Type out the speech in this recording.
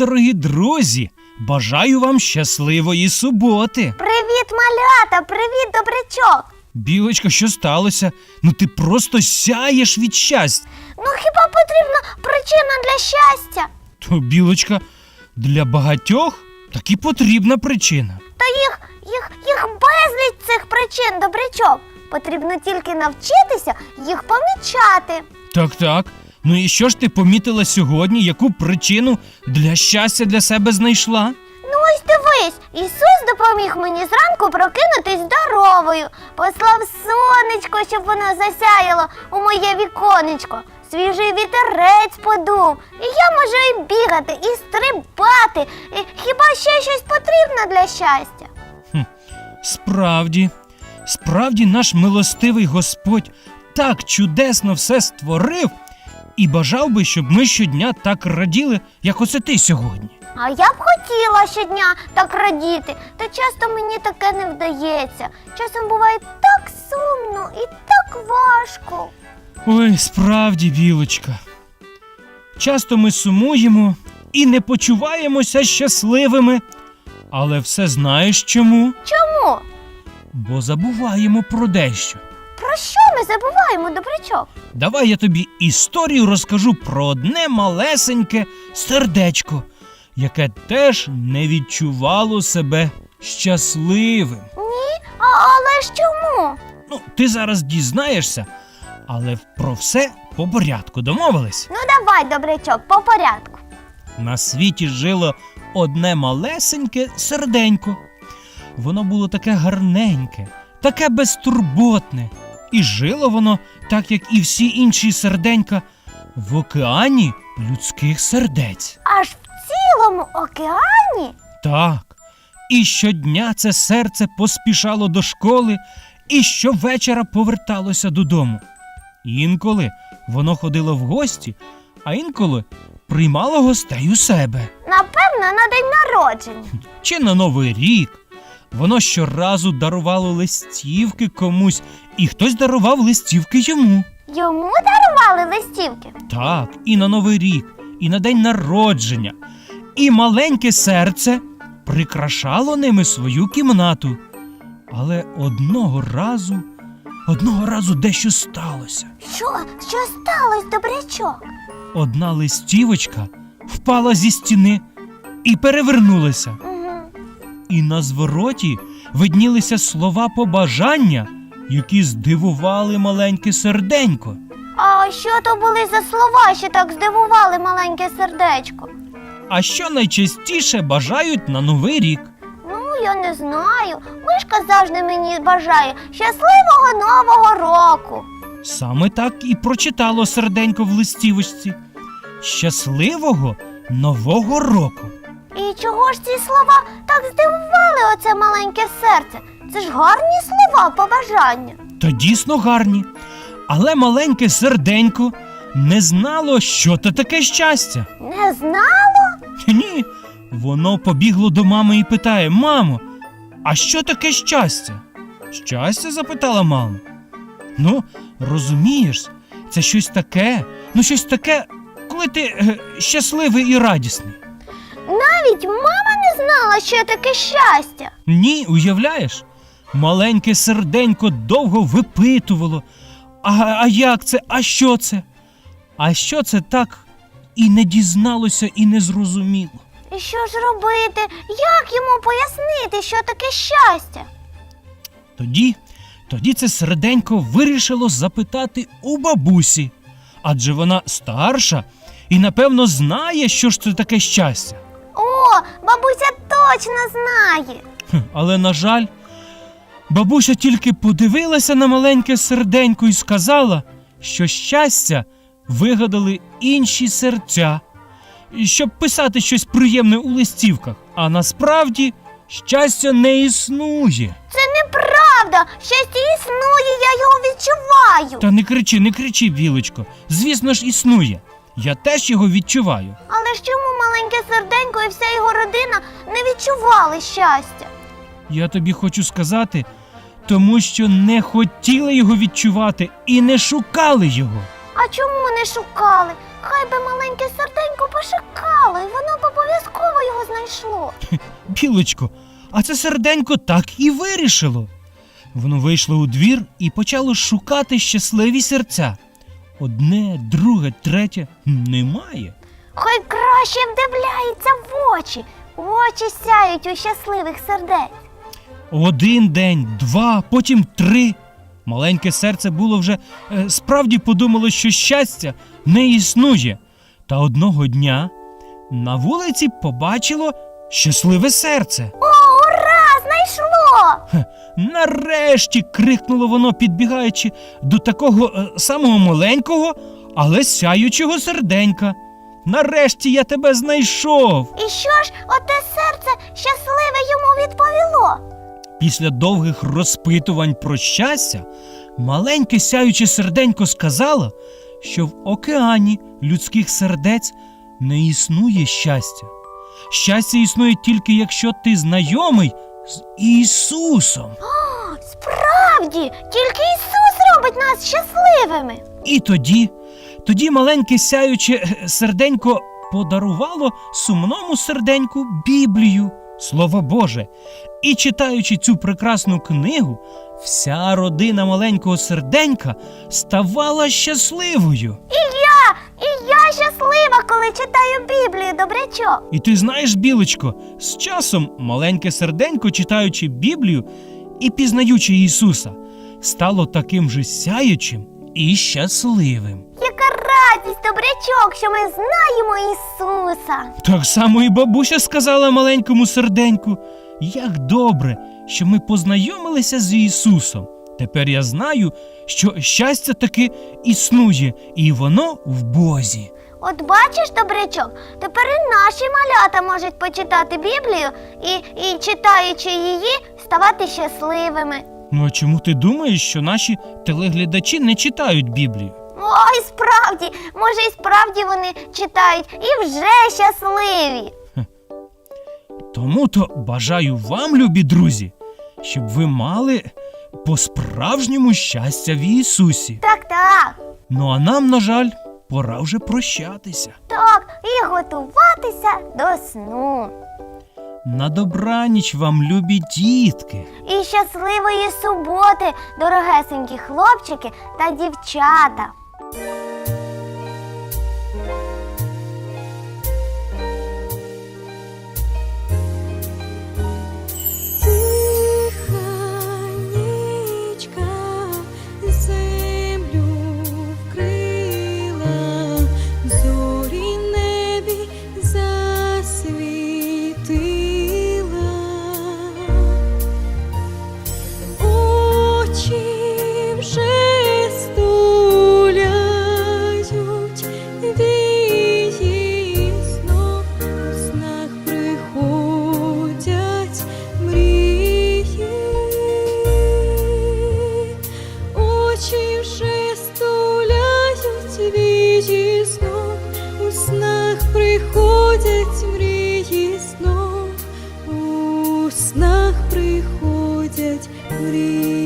Дорогі друзі! Бажаю вам щасливої суботи. Привіт, малята! Привіт, добрячок! Білочка, що сталося? Ну ти просто сяєш від щастя. Ну хіба потрібна причина для щастя? То, білочка, для багатьох так і потрібна причина. Та їх, їх, їх безліч цих причин, добрячок. Потрібно тільки навчитися їх помічати. Так, так. Ну і що ж ти помітила сьогодні, яку причину для щастя для себе знайшла? Ну ось дивись, Ісус допоміг мені зранку прокинутись здоровою. Послав сонечко, щоб воно засяяло у моє віконечко. Свіжий вітерець подув. І я можу і бігати, і стрибати. І хіба ще щось потрібно для щастя? Справді, справді наш милостивий Господь так чудесно все створив і бажав би, щоб ми щодня так раділи, як оце ти сьогодні. А я б хотіла щодня так радіти, та часто мені таке не вдається. Часом буває так сумно і так важко. Ой, справді, білочка. Часто ми сумуємо і не почуваємося щасливими. Але все знаєш чому? Чому? Бо забуваємо про дещо. Про що ми забуваємо, добрячок? Давай я тобі історію розкажу про одне малесеньке сердечко, яке теж не відчувало себе щасливим. Ні, а, але ж чому? Ну, ти зараз дізнаєшся, але про все по порядку домовились. Ну давай, добрячок, по порядку. На світі жило одне малесеньке серденько. Воно було таке гарненьке, таке безтурботне. І жило воно, так як і всі інші серденька, в океані людських сердець. Аж в цілому океані? Так. І щодня це серце поспішало до школи і щовечора поверталося додому. Інколи воно ходило в гості, а інколи приймало гостей у себе. Напевно, на день народження. чи на Новий рік. Воно щоразу дарувало листівки комусь, і хтось дарував листівки йому. Йому дарували листівки. Так, і на Новий рік, і на день народження. І маленьке серце прикрашало ними свою кімнату. Але одного разу, одного разу дещо сталося. Що? Що сталося, добрячок? Одна листівочка впала зі стіни і перевернулася. І на звороті виднілися слова побажання, які здивували маленьке серденько. А що то були за слова, що так здивували маленьке сердечко? А що найчастіше бажають на новий рік? Ну, я не знаю. Мишка завжди мені бажає щасливого нового року. Саме так і прочитало серденько в листівочці. Щасливого нового року. І чого ж ці слова так здивували оце маленьке серце? Це ж гарні слова побажання. Та дійсно гарні. Але маленьке серденько не знало, що то таке щастя. Не знало? Ні, воно побігло до мами і питає: Мамо, а що таке щастя? Щастя? запитала мама. Ну, розумієш, це щось таке, ну щось таке, коли ти е, щасливий і радісний. Навіть мама не знала, що таке щастя. Ні, уявляєш? Маленьке серденько довго випитувало. А, а як це? А що це? А що це так і не дізналося, і не зрозуміло. І що ж робити? Як йому пояснити, що таке щастя? Тоді, тоді це серденько вирішило запитати у бабусі, адже вона старша і, напевно, знає, що ж це таке щастя. О, бабуся точно знає. Хм, Але, на жаль, бабуся тільки подивилася на маленьке серденько і сказала, що щастя вигадали інші серця, щоб писати щось приємне у листівках. А насправді щастя не існує. Це неправда. Щастя існує, я його відчуваю. Та не кричи, не кричи, білочко. Звісно ж, існує. Я теж його відчуваю. Але ж чому маленьке серденько і вся його родина не відчували щастя? Я тобі хочу сказати, тому що не хотіли його відчувати і не шукали його. А чому не шукали? Хай би маленьке серденько пошукало і воно б обов'язково його знайшло. Білочко, а це серденько так і вирішило. Воно вийшло у двір і почало шукати щасливі серця. Одне, друге, третє немає. Хай краще вдивляється в очі. Очі сяють у щасливих сердець. Один день, два, потім три. Маленьке серце було вже е, справді подумало, що щастя не існує. Та одного дня на вулиці побачило щасливе серце. О, ура! Знайшло! Хе, Нарешті крикнуло воно, підбігаючи до такого е, самого маленького, але сяючого серденька. Нарешті я тебе знайшов. І що ж оте серце щасливе йому відповіло? Після довгих розпитувань про щастя, маленьке сяюче серденько сказало, що в океані людських сердець не існує щастя. Щастя існує тільки якщо ти знайомий з Ісусом. О, справді, тільки Ісус робить нас щасливими. І тоді, тоді маленьке сяюче е, серденько подарувало сумному серденьку Біблію, Слово Боже. І читаючи цю прекрасну книгу, вся родина маленького серденька ставала щасливою. І я, і я щаслива, коли читаю Біблію, добрячок. І ти знаєш, білочко, з часом маленьке серденько, читаючи Біблію і пізнаючи Ісуса, стало таким же сяючим і щасливим. Радість, добрячок, що ми знаємо Ісуса. Так само і бабуся сказала маленькому серденьку, як добре, що ми познайомилися з Ісусом. Тепер я знаю, що щастя таки існує, і воно в Бозі. От бачиш, добрячок, тепер і наші малята можуть почитати Біблію і, і читаючи її, ставати щасливими. Ну а чому ти думаєш, що наші телеглядачі не читають Біблію? Ой, справді, може, і справді вони читають і вже щасливі. Тому то бажаю вам, любі друзі, щоб ви мали по-справжньому щастя в Ісусі. Так, так, Ну а нам, на жаль, пора вже прощатися. так, і готуватися до сну. На добраніч вам, любі дітки. І щасливої суботи, дорогесенькі хлопчики та дівчата. Thank you. 우리